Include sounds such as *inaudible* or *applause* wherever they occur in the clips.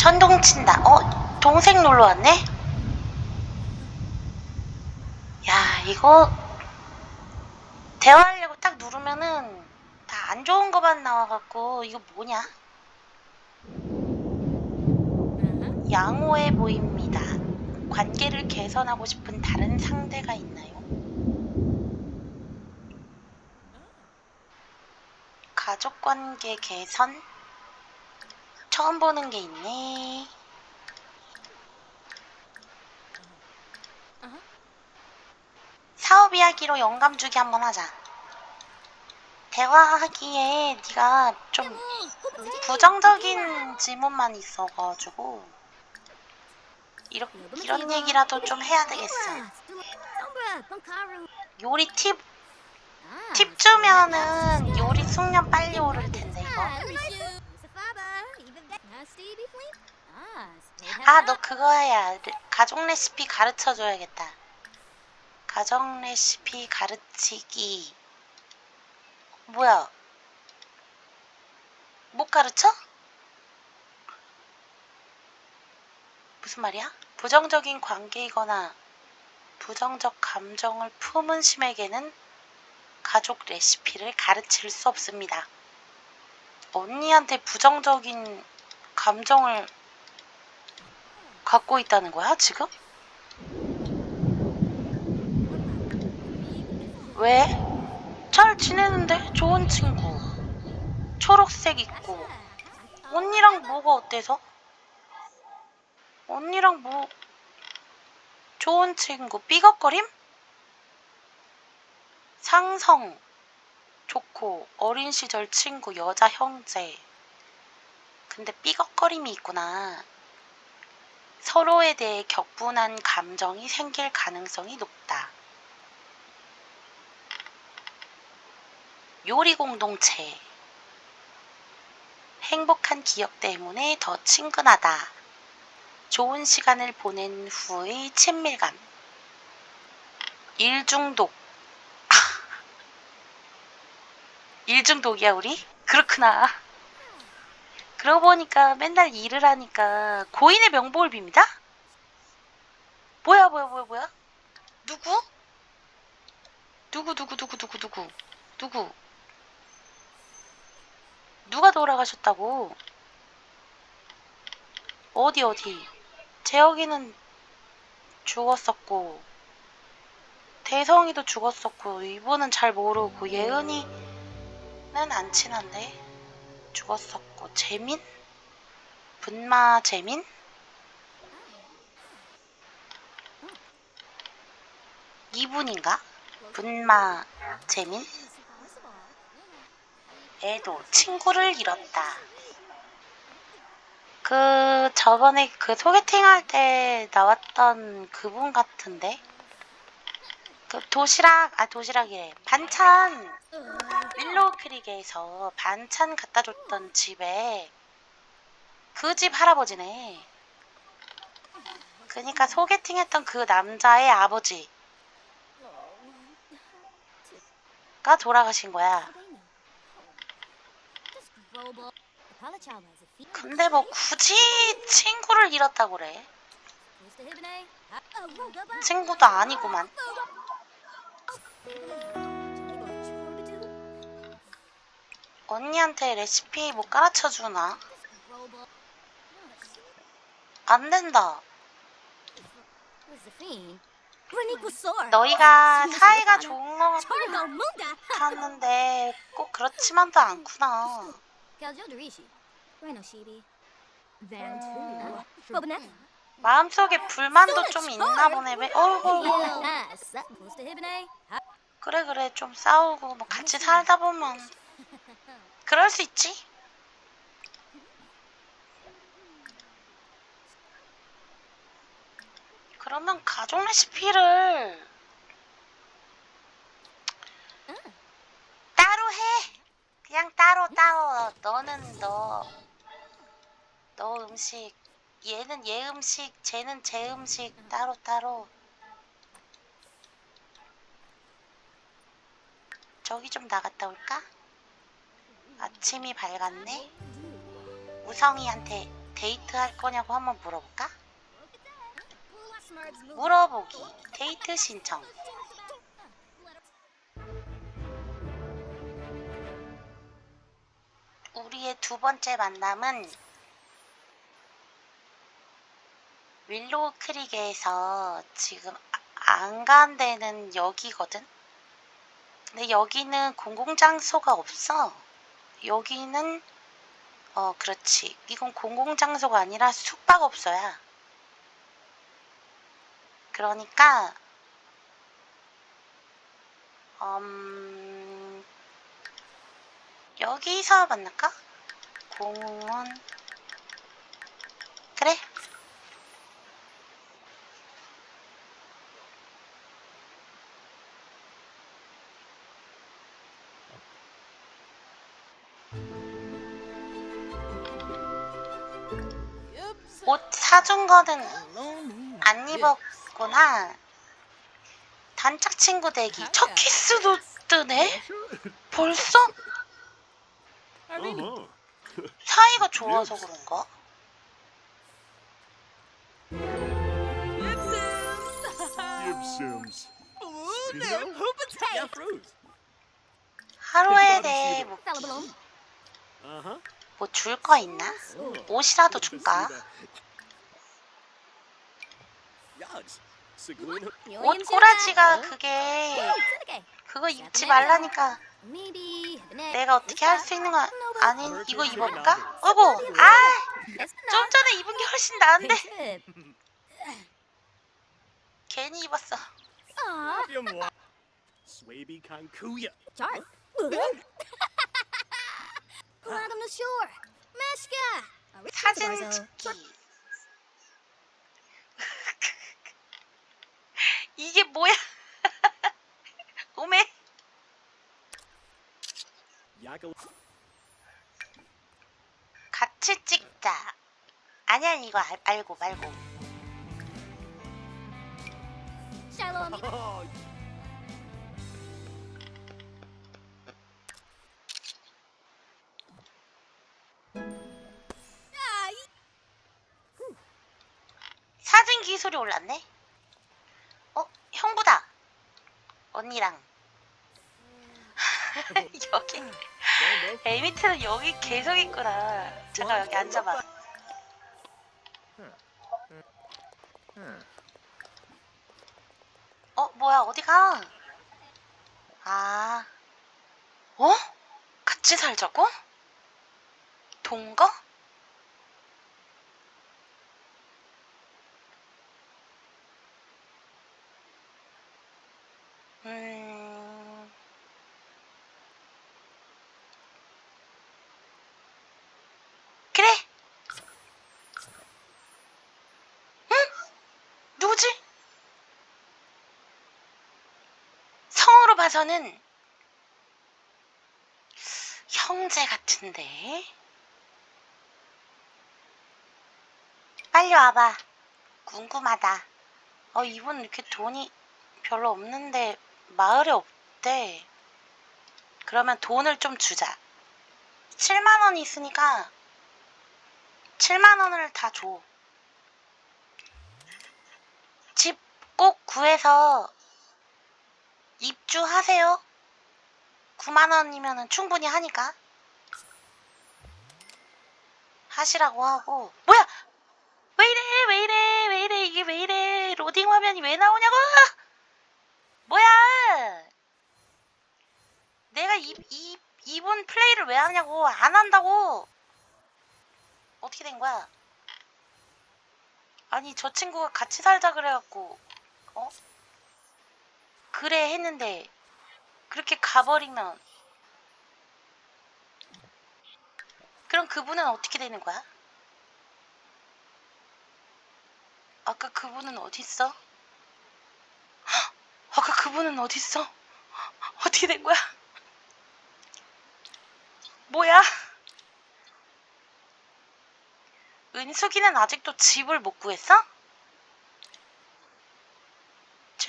천둥 친다. 어, 동생 놀러 왔네? 야, 이거 대화하려고 딱 누르면은 다 안 좋은 것만 나와갖고 이거 뭐냐? 양호해 보입니다. 관계를 개선하고 싶은 다른 상대가 있나요? 가족 관계 개선? 처음 보는 게 있네. 사업 이야기로 영감 주기 한번 하자. 대화하기에 네가 좀 부정적인 질문만 있어가지고 이런 이런 얘기라도 좀 해야 되겠어. 요리 팁 팁 주면은 요리 숙련 빨리 오를 텐데 이거. 아 너 그거 해야 레- 가족 레시피 가르쳐 줘야겠다. 가정 레시피 가르치기. 뭐야? 못 가르쳐? 무슨 말이야? 부정적인 관계이거나 부정적 감정을 품은 심에게는 가족 레시피를 가르칠 수 없습니다. 언니한테 부정적인 감정을 갖고 있다는 거야, 지금? 왜? 잘 지내는데? 좋은 친구. 초록색 있고. 언니랑 뭐가 어때서? 언니랑 뭐, 좋은 친구. 삐걱거림? 상성. 좋고, 어린 시절 친구, 여자 형제. 근데 삐걱거림이 있구나. 서로에 대해 격분한 감정이 생길 가능성이 높다. 요리 공동체. 행복한 기억 때문에 더 친근하다. 좋은 시간을 보낸 후의 친밀감. 일중독. *laughs* 일중독이야, 우리? 그렇구나. 그러고 보니까 맨날 일을 하니까 고인의 명복을 빕니다? 뭐야, 뭐야, 뭐야, 뭐야? 누구? 누구, 누구, 누구, 누구, 누구? 누구? 누가 돌아가셨다고? 어디, 어디? 재혁이는 죽었었고, 대성이도 죽었었고, 이분은 잘 모르고, 예은이는 안 친한데? 죽었었고 재민? 분마 재민? 이분인가? 분마 재민? 애도 친구를 잃었다. 그 저번에 그 소개팅 할 때 나왔던 그분 같은데? 그 도시락 아 도시락이래 반찬 윌로우 크릭에서 반찬 갖다 줬던 집에 그 집 할아버지네. 그니까 소개팅했던 그 남자의 아버지가 돌아가신 거야. 근데 뭐 굳이 친구를 잃었다고 그래. 친구도 아니구만. 언니한테 레시피 뭐 깔아쳐 주나? 안 된다. 너희가 사이가 좋은 것 같았는데 꼭 그렇지만도 않구나. 마음속에 불만도 좀 있나 보네. 왜- 어이구. 그래 그래 좀 싸우고 뭐 같이 살다 보면 그럴 수 있지. 그러면 가족 레시피를 따로 해. 그냥 따로 따로. 너는 너, 너 음식, 얘는 얘 음식, 쟤는 쟤 음식 따로 따로. 저기 좀 나갔다 올까? 아침이 밝았네. 우성이한테 데이트 할 거냐고 한번 물어볼까? 물어보기. 데이트 신청. 우리의 두 번째 만남은 윌로우 크릭에서 지금 아- 안간 데는 여기거든? 근데 여기는 공공장소가 없어. 여기는, 어, 그렇지. 이건 공공장소가 아니라 숙박업소야. 그러니까, 음, 여기서 만날까? 공원. 옷 사준 거는 안 입었구나. 단짝 친구 되기. 첫 키스도 뜨네? 벌써? Uh-huh. 사이가 좋아서 그런가? 하루에 대해 뭐, Uh-huh. 뭐 줄 거 있나? 옷이라도 줄까? 옷 꼬라지가 그게 그거 입지 말라니까. 내가 어떻게 할 수 있는 거 아니 이거 입어볼까? 어구! 아좀 전에 입은 게 훨씬 나은데. 괜히 입었어 *laughs* Pull out on the shore. Meshka. 사진 찍기 이게 뭐야 오메. 같이 찍자 아니야 이거 알, 알고 말고. Oh, 사 올랐네? 어 형부다. 언니랑. *laughs* 여기. 에미트는 여기 계속 있구나. 잠깐 여기 앉아봐. 어 뭐야 어디가? 아. 어? 같이 살자고? 동거? 음... 그래. 응? 누구지? 봐서는 형제 같은데. 빨리 와봐. 궁금하다. 어, 이분 이렇게 돈이 별로 없는데 마을에 없대. 그러면 돈을 좀 주자. 7만 원이 있으니까 7만 원을 다 줘. 집 꼭 구해서 입주하세요. 9만 원이면 충분히 하니까. 하시라고 하고. 뭐야! 왜 이래! 왜 이래! 왜 이래! 이게 왜 이래! 로딩 화면이 왜 나오냐고! 뭐야! 내가 이, 이, 이분 플레이를 왜 하냐고! 안 한다고! 어떻게 된 거야? 아니, 저 친구가 같이 살자 그래갖고, 어? 그래 했는데, 그렇게 가버리면, 그럼 그분은 어떻게 되는 거야? 아까 그분은 어딨어? 헉! 아까 그분은 어딨어? 어떻게 된 거야? 뭐야? 은숙이는 아직도 집을 못 구했어?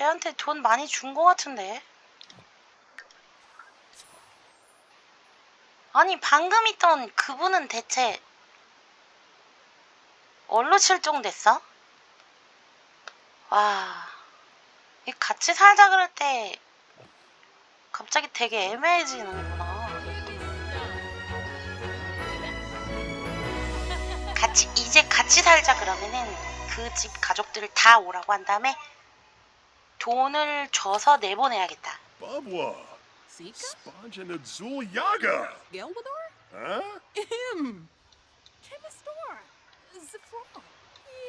쟤한테 돈 많이 준 거 같은데. 아니, 방금 있던 그분은 대체 얼로 실종됐어? 와, 이 같이 살자 그럴 때 갑자기 되게 애매해지는구나. 같이 이제 같이 살자 그러면은 그 집 가족들을 다 오라고 한 다음에 돈을 줘서 내보내야겠다. Babwa. Sika? Sponge and Azul Yaga. Gelbador? Huh? Him! Chemistor! Zafron!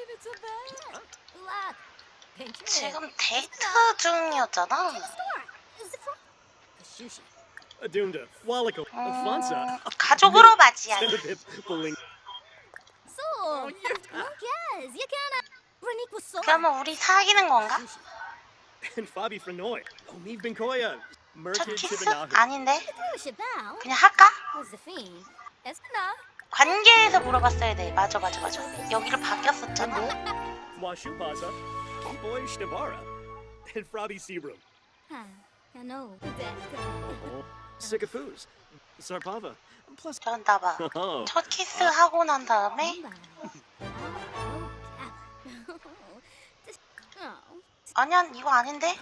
It's a bad! Look. Pinch it. 지금 데이트 중이었잖아. Adunda, Waliko, 음, Afonso. 가족으로 맞이하기. So. Yes, you can. Renique was so. 그러면 우리 사귀는 건가? And Fabi Frenoy. Omiv Benkoya. 첫 Merkid 키스? Chibanahu. 아닌데? 그냥 할까? 관계에서 물어봤어야 돼. 맞아, 맞아, 맞아. 여기를 바뀌었었잖아. Washu Baza. Boy Shnabara. And Fabi Sebrum. Huh. I know. That. Oh, Sycophus. Sarpava. Plus. 나봐. Oh. 첫 키스 하고 난 다음에 아니야 이거 아닌데?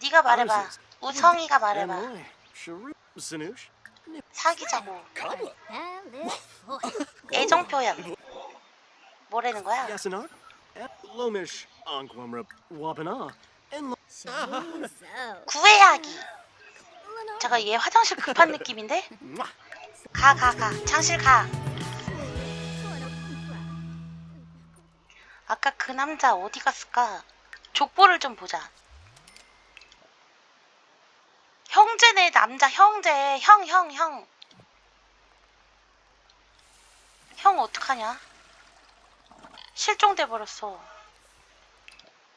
네가 말해봐. 우성이가 말해봐. 사귀자고. 애정 표현. 뭐라는 거야? 구애하기. 잠깐 얘 화장실 급한 느낌인데? 가 가 가. 장실 가. 아까 그 남자 어디 갔을까? 족보를 좀 보자. 형제네 남자 형제 형 형 형. 형 어떡하냐? 실종돼 버렸어.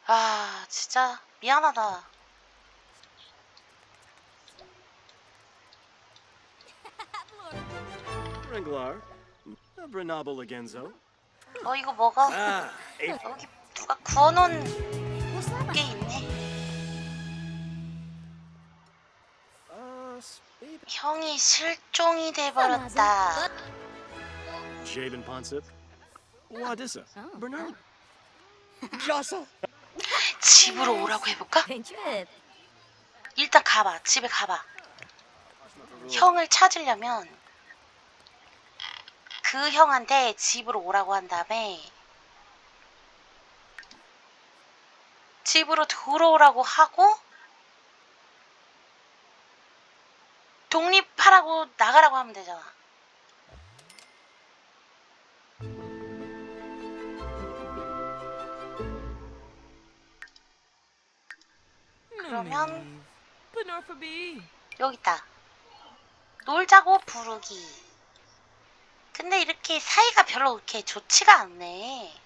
아 진짜 미안하다. 어 이거 먹어. Ah. A 여기 누가 구워놓은 게 있네. Uh. 형이 실종이 돼버렸다. Jabin Ponsip. Wadissa. Oh. Bernard. Jasa. 집으로 오라고 해볼까? 일단 가봐. 집에 가봐. 형을 찾으려면 그 형한테 집으로 오라고 한 다음에 집으로 들어오라고 하고 독립하라고 나가라고 하면 되잖아. 그러면 Benorphaby! 여기 있다. 놀자고 부르기. 근데 이렇게 사이가 별로 그렇게 좋지가 않네.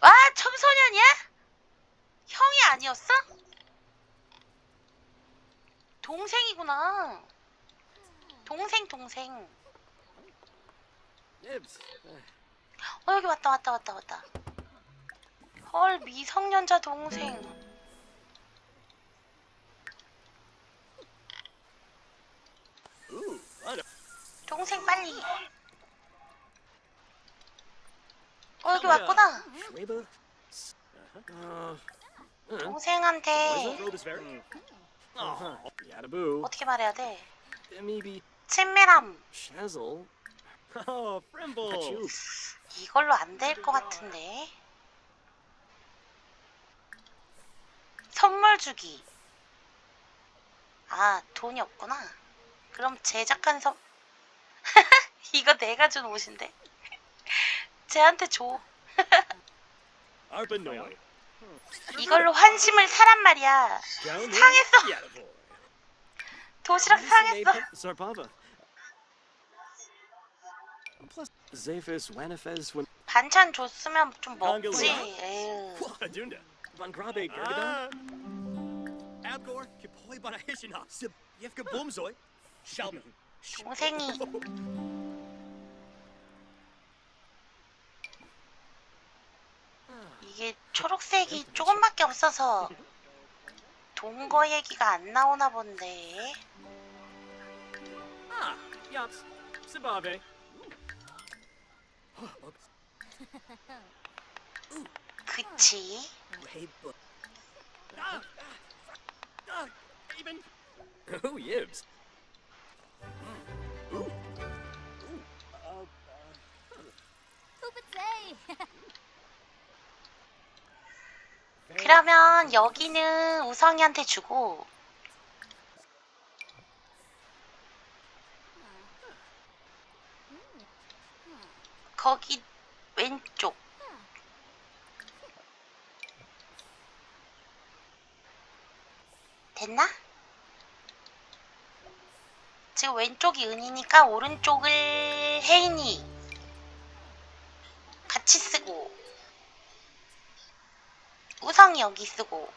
와, 청소년이야? 형이 아니었어? 동생이구나. 동생, 동생. 어, 여기 왔다, 왔다, 왔다, 왔다. 헐, 미성년자 동생. Ooh. 동생 빨리. 어, 여기 왔구나. Uh, uh, 동생한테. Oh. 어떻게 말해야 돼? 친밀함. Oh. 이걸로 안 될 것 같은데. 선물 주기. 아, 돈이 없구나. 그럼 제작한 선 *laughs* 이거 내가 준 옷인데. 쟤한테 줘. 이걸로 환심을 사란 말이야. 상했어. 도시락 상했어. 반찬 줬으면 좀 먹지. 에휴. 동생이 이게 초록색이 조금밖에 없어서 동거 얘기가 안 나오나 본데 Ah, yaps. Zimbabwe. 그치? Ah, ah, ah, even. Oh, yips. *laughs* 그러면 여기는 우성이한테 주고. 거기 왼쪽. 됐나? 지금 왼쪽이 은이니까 오른쪽을 혜인이 쓰고 우성이 여기 쓰고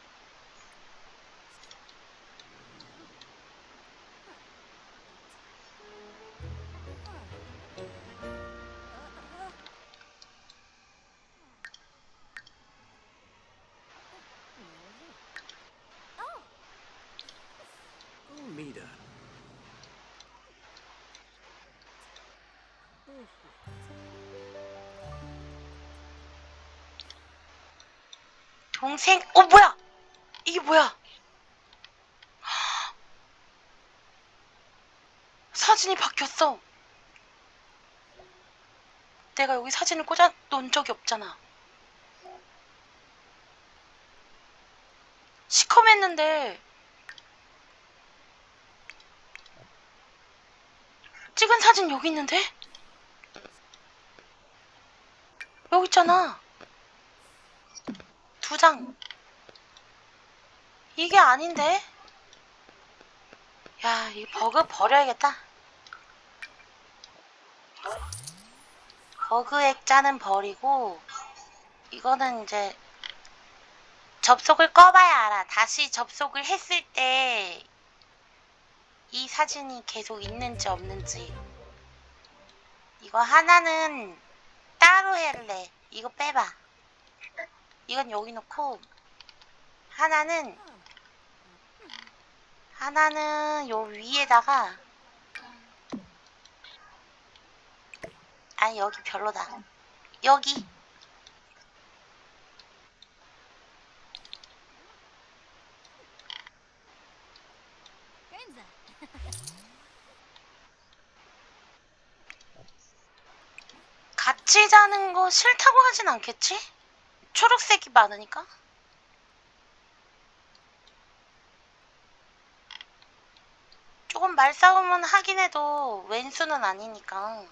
동생? 어 뭐야? 이게 뭐야? 사진이 바뀌었어. 내가 여기 사진을 꽂아 놓은 적이 없잖아. 시커맸는데. 찍은 사진 여기 있는데? 여기 있잖아 두 장. 이게 아닌데? 야, 이 버그 버려야겠다. 버그 액자는 버리고, 이거는 이제 접속을 꺼봐야 알아. 다시 접속을 했을 때, 이 사진이 계속 있는지 없는지. 이거 하나는 따로 할래. 이거 빼봐. 이건 여기 놓고 하나는 하나는 요 위에다가 아니 여기 별로다 여기. 같이 자는 거 싫다고 하진 않겠지? 초록색이 많으니까? 조금 말싸움은 하긴 해도 왼수는 아니니까.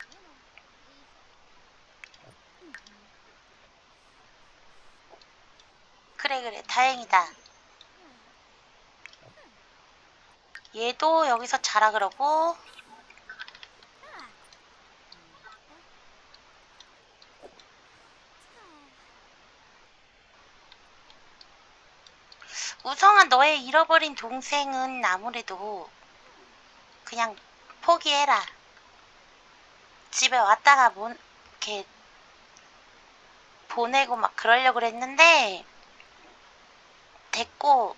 그래 그래. 다행이다. 얘도 여기서 자라 그러고 우성아 너의 잃어버린 동생은 아무래도 그냥 포기해라. 집에 왔다가 뭐 이렇게 보내고 막 그러려고 그랬는데 됐고